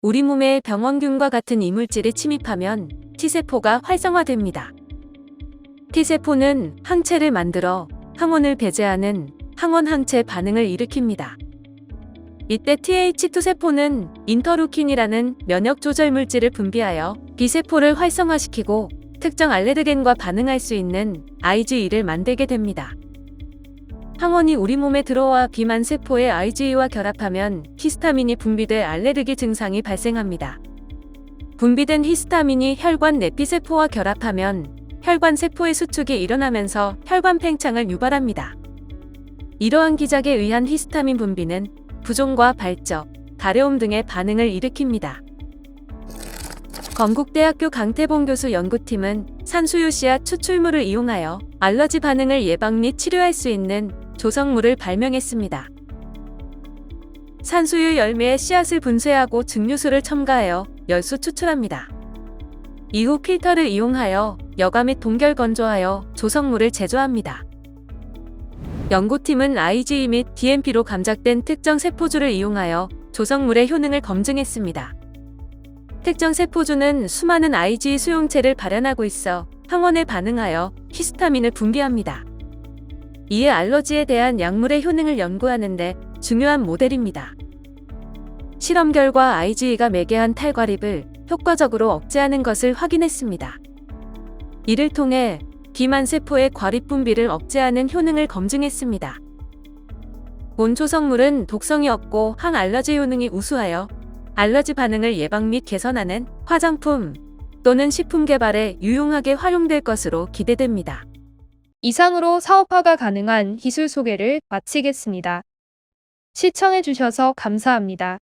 우리 몸에 병원균과 같은 이물질이 침입하면 T세포가 활성화됩니다. T세포는 항체를 만들어 항원을 배제하는 항원 항체 반응을 일으킵니다. 이때 TH2 세포는 인터루킨이라는 면역 조절 물질을 분비하여 B세포를 활성화시키고 특정 알레르겐과 반응할 수 있는 IgE를 만들게 됩니다. 항원이 우리 몸에 들어와 비만 세포의 IgE와 결합하면 히스타민이 분비돼 알레르기 증상이 발생합니다. 분비된 히스타민이 혈관 내피 세포와 결합하면 혈관 세포의 수축이 일어나면서 혈관 팽창을 유발합니다. 이러한 기작에 의한 히스타민 분비는 부종과 발적, 가려움 등의 반응을 일으킵니다. 건국대학교 강태봉 교수 연구팀은 산수유 씨앗 추출물을 이용하여 알러지 반응을 예방 및 치료할 수 있는 조성물을 발명했습니다. 산수유 열매의 씨앗을 분쇄하고 증류수를 첨가하여 열수 추출합니다. 이후 필터를 이용하여 여과 및 동결 건조하여 조성물을 제조합니다. 연구팀은 IgE 및 DMP로 감작된 특정 세포주를 이용하여 조성물의 효능을 검증했습니다. 특정 세포주는 수많은 IgE 수용체를 발현하고 있어 항원에 반응하여 히스타민을 분비합니다. 이에 알러지에 대한 약물의 효능을 연구하는데 중요한 모델입니다. 실험 결과 IgE가 매개한 탈과립을 효과적으로 억제하는 것을 확인했습니다. 이를 통해 비만 세포의 과립 분비를 억제하는 효능을 검증했습니다. 본 조성물은 독성이 없고 항알러지 효능이 우수하여 알러지 반응을 예방 및 개선하는 화장품 또는 식품 개발에 유용하게 활용될 것으로 기대됩니다. 이상으로 사업화가 가능한 기술 소개를 마치겠습니다. 시청해주셔서 감사합니다.